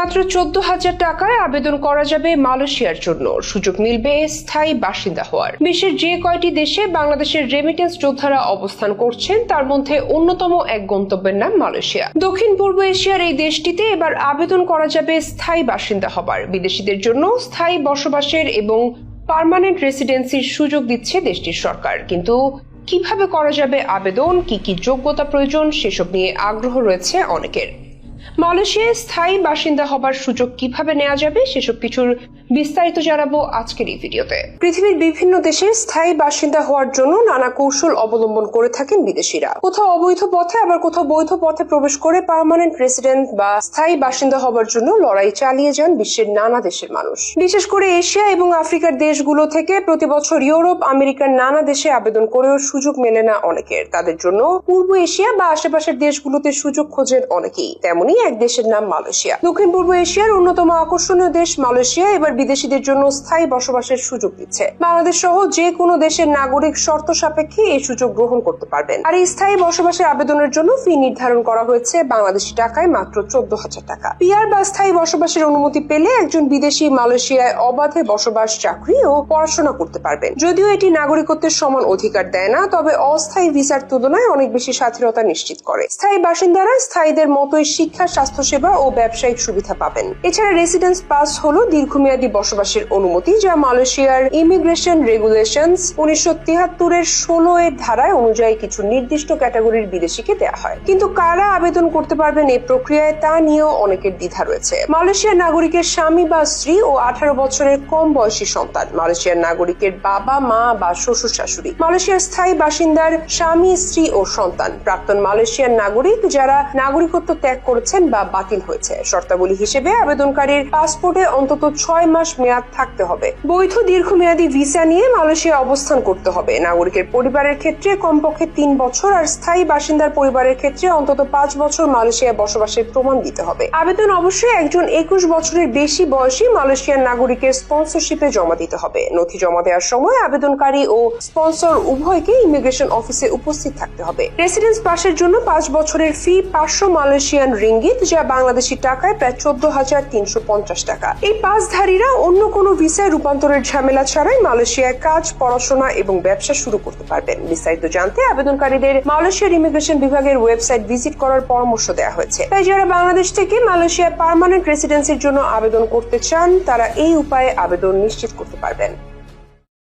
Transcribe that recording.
মাত্র চোদ্দ হাজার টাকায় আবেদন করা যাবে মালয়েশিয়ার জন্য। সুযোগ মিলবে স্থায়ী বাসিন্দা হওয়ার। বিশ্বের যে কয়টি দেশে বাংলাদেশের রেমিটেন্স যোদ্ধারা অবস্থান করছেন, তার মধ্যে অন্যতম এক গন্তব্যের নাম মালয়েশিয়া। দক্ষিণ পূর্ব এশিয়ার এই দেশটিতে এবার আবেদন করা যাবে স্থায়ী বাসিন্দা হবার। বিদেশিদের জন্য স্থায়ী বসবাসের এবং পার্মানেন্ট রেসিডেন্সির সুযোগ দিচ্ছে দেশটির সরকার। কিন্তু কীভাবে করা যাবে আবেদন, কি কি যোগ্যতা প্রয়োজন, সেসব নিয়ে আগ্রহ রয়েছে অনেকের। মালয়েশিয়ায় স্থায়ী বাসিন্দা হবার সুযোগ কীভাবে নেওয়া যাবে সেসব কিছুর বিস্তারিত জানাব আজকের এই ভিডিওতে। পৃথিবীর বিভিন্ন দেশে স্থায়ী বাসিন্দা হওয়ার জন্য নানা কৌশল অবলম্বন করে থাকেন বিদেশিরা। কোথাও অবৈধ পথে, আবার কোথাও বৈধ পথে প্রবেশ করে পার্মানেন্ট রেসিডেন্ট বা স্থায়ী বাসিন্দা হবার জন্য লড়াই চালিয়ে যান বিশ্বের নানা দেশের মানুষ। বিশেষ করে এশিয়া এবং আফ্রিকার দেশগুলো থেকে প্রতি বছর ইউরোপ, আমেরিকার নানা দেশে আবেদন করেও সুযোগ মেলে না অনেকের। তাদের জন্য পূর্ব এশিয়া বা আশেপাশের দেশগুলোতে সুযোগ খোঁজেন অনেকেই। তেমনি এক দেশের নাম মালয়েশিয়া। দক্ষিণ পূর্ব এশিয়ার অন্যতম আকর্ষণীয় দেশ মালয়েশিয়া এবার বিদেশিদের জন্য স্থায়ী বসবাসের সুযোগ দিচ্ছে। বাংলাদেশ সহ যে কোনো দেশের নাগরিক শর্ত সাপেক্ষে এই সুযোগ গ্রহণ করতে পারবেন। আর এই স্থায়ী বসবাসের আবেদনের জন্য ফি নির্ধারণ করা হয়েছে বাংলাদেশি টাকায় মাত্র চোদ্দ হাজার টাকা। পিআর বা স্থায়ী বসবাসের অনুমতি পেলে একজন বিদেশি মালয়েশিয়ায় অবাধে বসবাস, চাকরি ও পড়াশোনা করতে পারবেন। যদিও এটি নাগরিকত্বের সমান অধিকার দেয় না, তবে অস্থায়ী ভিসার তুলনায় অনেক বেশি স্বাধীনতা নিশ্চিত করে। স্থায়ী বাসিন্দারা স্থায়ীদের মতোই শিক্ষা স্বাস্থ্যসেবা ও ব্যবসায়িক সুবিধা পাবেন। এছাড়া রেসিডেন্স পাস হলো দীর্ঘমেয়াদী বসবাসের অনুমতি, যা মালয়েশিয়ার ইমিগ্রেশন রেগুলেশনস উনিশশো তিয়াত্তরের ষোলো এর ধারায় অনুযায়ী কিছু নির্দিষ্ট ক্যাটাগরির বিদেশিকে দেওয়া হয়। কিন্তু কারা আবেদন করতে পারবেন এই প্রক্রিয়ায় তা নিয়েও অনেকের দ্বিধা রয়েছে। মালয়েশিয়ার নাগরিকের স্বামী বা স্ত্রী ও আঠারো বছরের কম বয়সী সন্তান। মালয়েশিয়ার নাগরিকের বাবা, মা বা শ্বশুর শাশুড়ি। মালয়েশিয়ার স্থায়ী বাসিন্দার স্বামী, স্ত্রী ও সন্তান। প্রাক্তন মালয়েশিয়ার নাগরিক যারা নাগরিকত্ব ত্যাগ করেছেন বা বাতিল হয়েছে। শর্তাবলী হিসেবে আবেদনকারীর পাসপোর্টে অন্তত ছয় মাস মেয়াদ থাকতে হবে। বৈধ দীর্ঘমেয়াদী ভিসা নিয়ে মালয়েশিয়া অবস্থান করতে হবে। নাগরিকের পরিবারের ক্ষেত্রে কমপক্ষে তিন বছর আর স্থায়ী বাসিন্দার পরিবারের ক্ষেত্রে অন্তত পাঁচ বছর মালয়েশিয়ায় বসবাসের প্রমাণ দিতে হবে। আবেদন অবশ্যই একজন একুশ বছরের বেশি বয়সী মালয়েশিয়ার নাগরিকের স্পন্সরশিপে জমা দিতে হবে। নথি জমা দেওয়ার সময় আবেদনকারী ও স্পন্সর উভয়কে ইমিগ্রেশন অফিসে উপস্থিত থাকতে হবে। রেসিডেন্স পাসের জন্য পাঁচ বছরের ফি পাঁচশো মালয়েশিয়ান রিঙ্গিত যা বাংলাদেশি টাকায় প্রায় চোদ্দ হাজার তিনশো পঞ্চাশ টাকা। এই পাসধারীরা অন্য কোনো ভিসায় রূপান্তরের ঝামেলা ছাড়াই মালয়েশিয়ায় কাজ, পড়াশোনা এবং ব্যবসা শুরু করতে পারবেন। বিস্তারিত জানতে আবেদনকারীদের মালয়েশিয়ার ইমিগ্রেশন বিভাগের ওয়েবসাইট ভিজিট করার পরামর্শ দেওয়া হয়েছে। তাই যারা বাংলাদেশ থেকে মালয়েশিয়ায় পার্মানেন্ট রেসিডেন্সির জন্য আবেদন করতে চান, তারা এই উপায়ে আবেদন নিশ্চিত করতে পারবেন।